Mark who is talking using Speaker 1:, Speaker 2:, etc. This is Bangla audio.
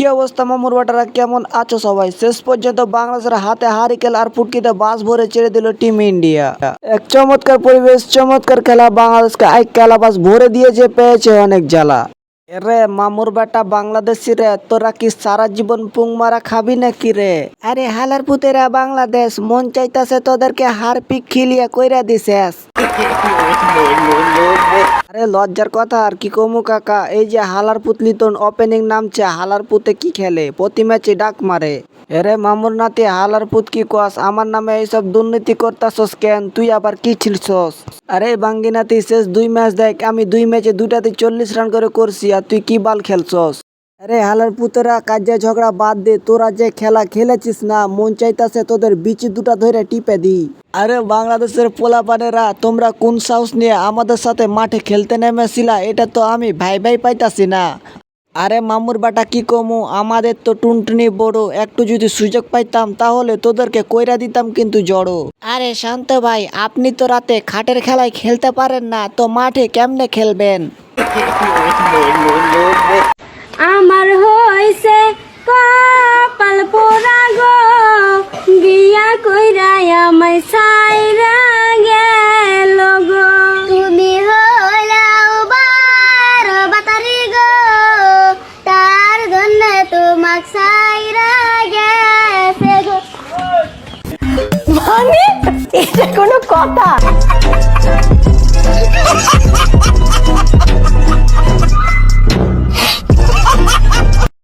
Speaker 1: কি অবস্থা, মামুর বাটারা কেমন আছো সবাই? শেষ পর্যন্ত বাংলাদেশের হাতে হারিকেল আর ফুটকিতে বাস ভরে ছেড়ে দিল টিম ইন্ডিয়া। এক চমৎকার পরিবেশ, চমৎকার খেলা, বাংলাদেশকে এক খেলা বাস ভরে দিয়েছে, পেয়েছে অনেক জ্বালা। রে মামুর বেটা বাংলাদেশি রে, তোরা কি সারা জীবন পুং মারা খাবি নাকি রে? আরে, হালার পুতেরা, বাংলাদেশ, মন চাইতাছে তোদেরকে হার পিক খিলিয়া কইরা দিছেস লজ্জার কথা, আর কি কমু কাকা? এই যে হালার পুতলি তোর ওপেনিং নামছে, হালার পুতে কি খেলে? প্রতি ম্যাচে ডাক মারে। এরে মামুর নাতি, হালার পুত কি কস? আমার নামে এইসব দুর্নীতি করতাছস কেন? তুই আবার কি ছিলছস? আরে বাঙ্গি নাতি, শেষ দুই ম্যাচ দেখ, আমি দুই ম্যাচে দুইটাতে চল্লিশ রান করে করছি, আর তুই কি বাল খেলছস? আরে হালার পুতরা কাজে ঝগড়া বাদ দে তোরা যে খেলা খেলেছিস না মন চাইতাছে তোদের বিচি দুটা ধরে টিপে দি আরে বাংলাদেশের পোলাপানেরা তোমরা কোন সাহস নিয়ে আমাদের সাথে মাঠে খেলতে নেমেছিলা এটা তো আমি ভাই ভাই পাইতাছি না আরে মামুর বাটা কি কমু আমাদের তো টুনটুনি বড় একটু যদি সুযোগ পাইতাম তাহলে তোদেরকে কইরা দিতাম কিন্তু জড়ো আরে শান্ত ভাই আপনি তো রাতে খাটের খেলায় খেলতে পারেন না তো মাঠে কেমনে খেলবেন
Speaker 2: আমার হইছে কপাল পোড়া গো। গিয়া কইরা আমায় সাইরা গেল গো। তুমি হলাও বার বাতারি গো। তার জন্য তোমাক সাইরা গেছে গো।
Speaker 3: মানে এটা কোনো কথা।